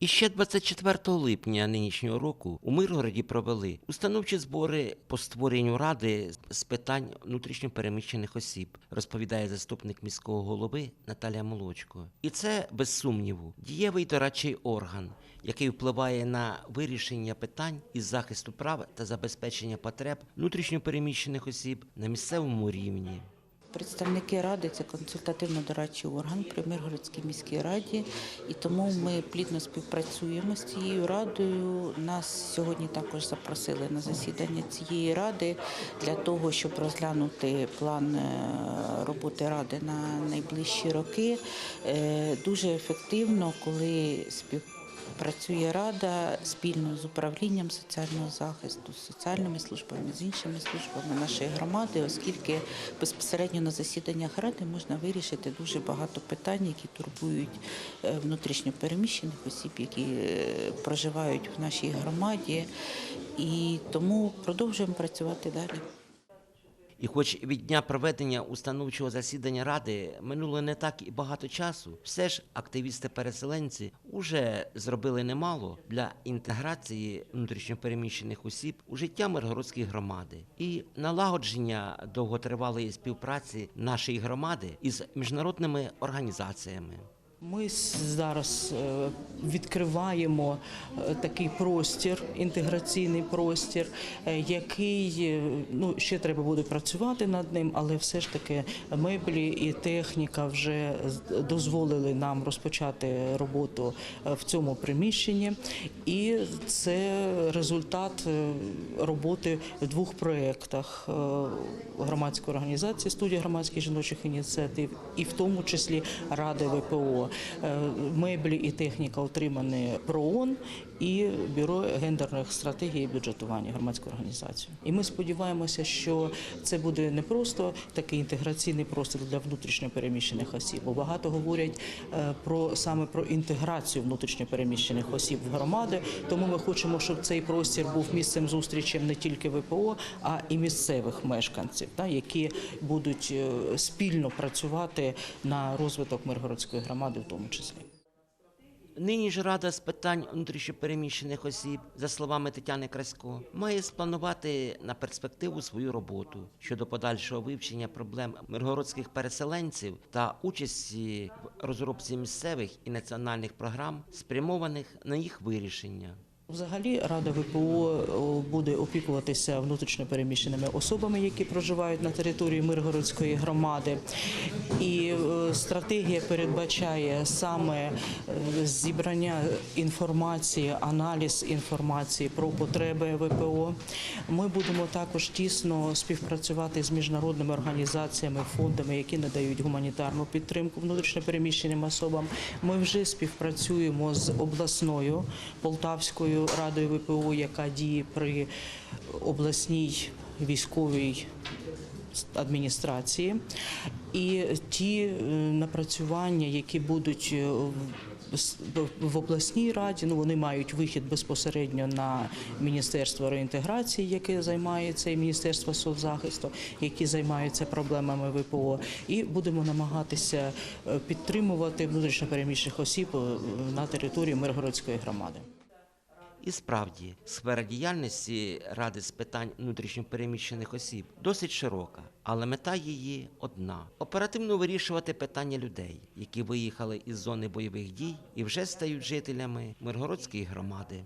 І ще 24 липня нинішнього року у Миргороді провели установчі збори по створенню ради з питань внутрішньопереміщених осіб, розповідає заступник міського голови Наталія Молочко. І це без сумніву дієвий дорадчий орган, який впливає на вирішення питань із захисту прав та забезпечення потреб внутрішньопереміщених осіб на місцевому рівні. Представники ради це консультативно-дорадчий орган при Миргородській міській раді, і тому ми плідно співпрацюємо з цією радою. Нас сьогодні також запросили на засідання цієї ради для того, щоб розглянути план е, роботи ради на найближчі роки. Е, Дуже ефективно, коли співпрацюємо Працює рада спільно з управлінням соціального захисту, з соціальними службами, з іншими службами нашої громади, оскільки безпосередньо на засіданнях ради можна вирішити дуже багато питань, які турбують е, внутрішньо переміщених осіб, які е, проживають в нашій громаді, і тому продовжуємо працювати далі. І хоч від дня проведення установчого засідання ради минуло не так і багато часу, все ж активісти-переселенці уже зробили немало для інтеграції внутрішньопереміщених осіб у життя Миргородської громади і налагодження довготривалої співпраці нашої громади із міжнародними організаціями. Ми зараз е, відкриваємо е, такий простір, інтеграційний простір, е, який ну ще треба буде працювати над ним, але все ж таки меблі і техніка вже дозволили нам розпочати роботу в цьому приміщенні, і це результат роботи в двох проєктах громадської організації студія громадських жіночих ініціатив, і в тому числі Ради ВПО. Е, Меблі і техніка отримані ПРООН і бюро гендерних стратегій і бюджетування громадської організації. І ми сподіваємося, що це буде не просто такий інтеграційний простір для внутрішньо переміщених осіб, бо багато говорять е, про саме про інтеграцію внутрішньо переміщених осіб в громади. Тому ми хочемо, щоб цей простір був місцем зустрічі не тільки ВПО, а і місцевих мешканців, та, які будуть е, спільно працювати на розвиток Миргородської громади, в тому числі. Нині ж Рада з питань внутрішньопереміщених осіб, за словами Тетяни Красько, має спланувати на перспективу свою роботу щодо подальшого вивчення проблем миргородських переселенців та участі в розробці місцевих і національних програм, спрямованих на їх вирішення. Взагалі Рада ВПО буде опікуватися внутрішньо переміщеними особами, які проживають на території Миргородської громади. І е, стратегія передбачає саме е, зібрання інформації, аналіз інформації про потреби ВПО. Ми будемо також тісно співпрацювати з міжнародними організаціями, фондами, які надають гуманітарну підтримку внутрішньо переміщеним особам. Ми вже співпрацюємо з обласною Полтавською радою ВПО, яка діє при обласній військовій адміністрації. І ті е, напрацювання, які будуть е, в- обласній раді, ну вони мають вихід безпосередньо на міністерство реінтеграції, яке займається, і міністерство соцзахисту, які займаються проблемами ВПО, і будемо намагатися е, підтримувати внутрішньопереміщених осіб на території Миргородської громади. І справді, сфера діяльності Ради з питань внутрішньопереміщених осіб досить широка, але мета її одна оперативно вирішувати питання людей, які виїхали із зони бойових дій і вже стають жителями Миргородської громади.